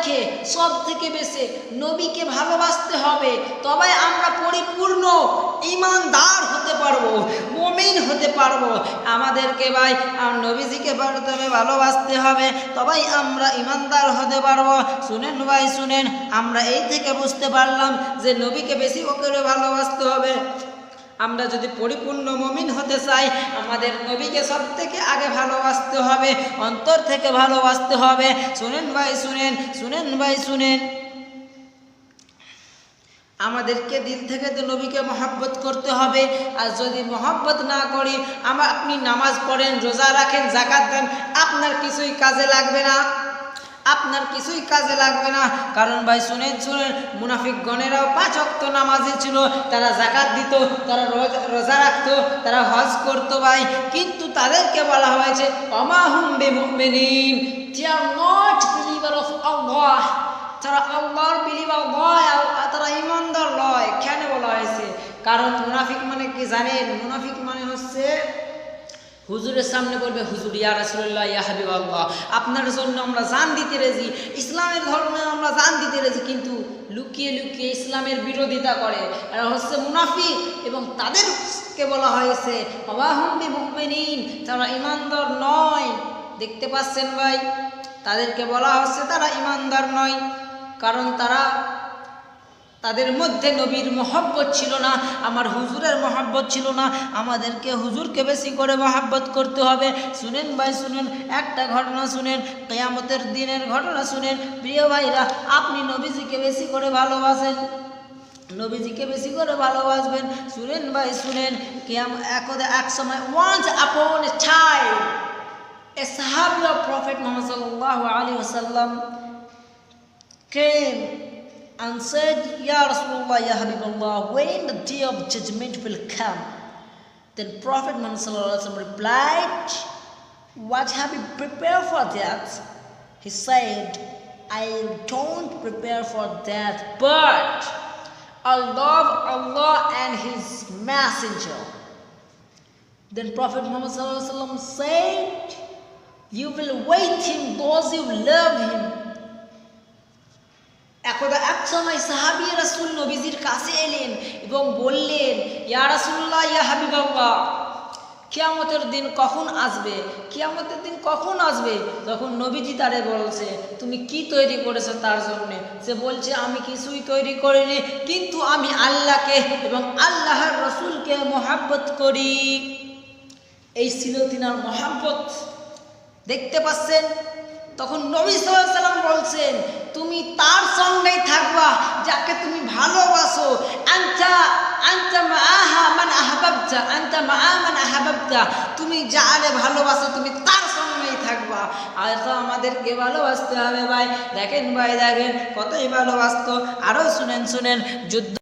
আমাদেরকে সব থেকে বেশি নবীকে ভালোবাসতে হবে। তবে আমরা পরিপূর্ণ ইমানদার হতে পারব, মমিন হতে পারব। আমাদেরকে ভাই নবীজিকে প্রথমে ভালোবাসতে হবে, তবেই আমরা ইমানদার হতে পারব। শুনেন ভাই, শুনেন, আমরা এই থেকে বুঝতে পারলাম যে নবীকে বেশি করে ভালোবাসতে হবে। আমরা যদি পরিপূর্ণ মমিন হতে চাই, আমাদের নবীকে সব থেকে আগে ভালোবাসতে হবে, অন্তর থেকে ভালোবাসতে হবে। শুনেন ভাই, শুনেন শুনেন ভাই, শুনেন। আমাদেরকে দিল থেকে তো নবীকে মহাব্বত করতে হবে। আর যদি মহাব্বত না করি আমার আপনি নামাজ পড়েন, রোজা রাখেন জাকাত দেন, আপনার কিছুই কাজে লাগবে না। আপনার কিছুই কাজে লাগবে না। কারণ ভাই, শুনেন শুনেন মুনাফিক গণেরাও পাঁচ অক্ত নামাজে ছিল, তারা জাকাত দিত, তারা রোজা- রাখতো, তারা হজ করতো ভাই। কিন্তু তাদেরকে বলা হয়েছে অমাহুম Allah তারা আল্লাহর বিলিভার নয় তারা ইমানদার নয়। কেন বলা হয়েছে? কারণ মুনাফিক মানে কি জানেন? মুনাফিক মানে হচ্ছে হুজুরের সামনে বলবে, হুজুর, ইয়া রাসূলুল্লাহ, ইয়া হাবিবাল্লাহ, আপনার জন্য আমরা জান দিতে রেজি, ইসলামের ধর্মে আমরা জান দিতে রেজি। কিন্তু লুকিয়ে লুকিয়ে ইসলামের বিরোধিতা করে। এরা হচ্ছে মুনাফি এবং তাদেরকে বলা হয়েছে অবাহম্বি মুমিনিন তারা ইমানদার নয়। দেখতে পাচ্ছেন ভাই, তাদেরকে বলা হচ্ছে তারা ইমানদার নয়, কারণ তারা তাদের মধ্যে নবীর মহব্বত ছিল না, আমার হুজুরের মহব্বত ছিল না। আমাদেরকে হুজুরকে বেশি করে মহাব্বত করতে হবে। শুনেন ভাই, শুনেন, একটা ঘটনা শুনেন, কেয়ামতের দিনের ঘটনা শুনেন। প্রিয় ভাইরা, আপনি নবীজিকে বেশি করে ভালোবাসেন। নবীজিকে বেশি করে ভালোবাসবেন। শুনেন ভাই, শুনেন, কেয়াম, একদা এক সময় ওয়ান্স আপন টাইম এ সাহাবি প্রফেট মোহাম্মদ সাল্লাল্লাহু আলাইহি ওয়াসাল্লাম came and said, Ya Rasulullah, Ya Habibullah, when the day of judgment will come? Then Prophet Muhammad replied, What have you prepared for that? He said, I don't prepare for that, but I love Allah and His Messenger. Then Prophet Muhammad said, You will wait him, those who love him. একদা এক সময় সাহাবি রাসুল নবীজির কাছে এলেন এবং বললেন, ইয়া রাসুল্লাহ ইয়া হাবিবাল্লাহ, কিয়ামতের দিন কখন আসবে? কিয়ামতের দিন কখন আসবে? তখন নবীজি তারে বলছে, তুমি কি তৈরি করেছ তার জন্যে? সে বলছে, আমি কিছুই তৈরি করিনি, কিন্তু আমি আল্লাহকে এবং আল্লাহর রসুলকে মহাব্বত করি। এই ছিল তিনার মহাব্বত। দেখতে পাচ্ছেন? তখন নবী সাল্লাম বলছেন, তুমি তার সঙ্গেই থাকবা, যাকে তুমি ভালোবাসো। তুমি যারে ভালোবাসো, তুমি তার সঙ্গেই থাকবা। আর তো আমাদেরকে ভালোবাসতে হবে ভাই। দেখেন ভাই, দেখেন, কতই ভালোবাসতো। আরও শুনেন শুনেন, যুদ্ধ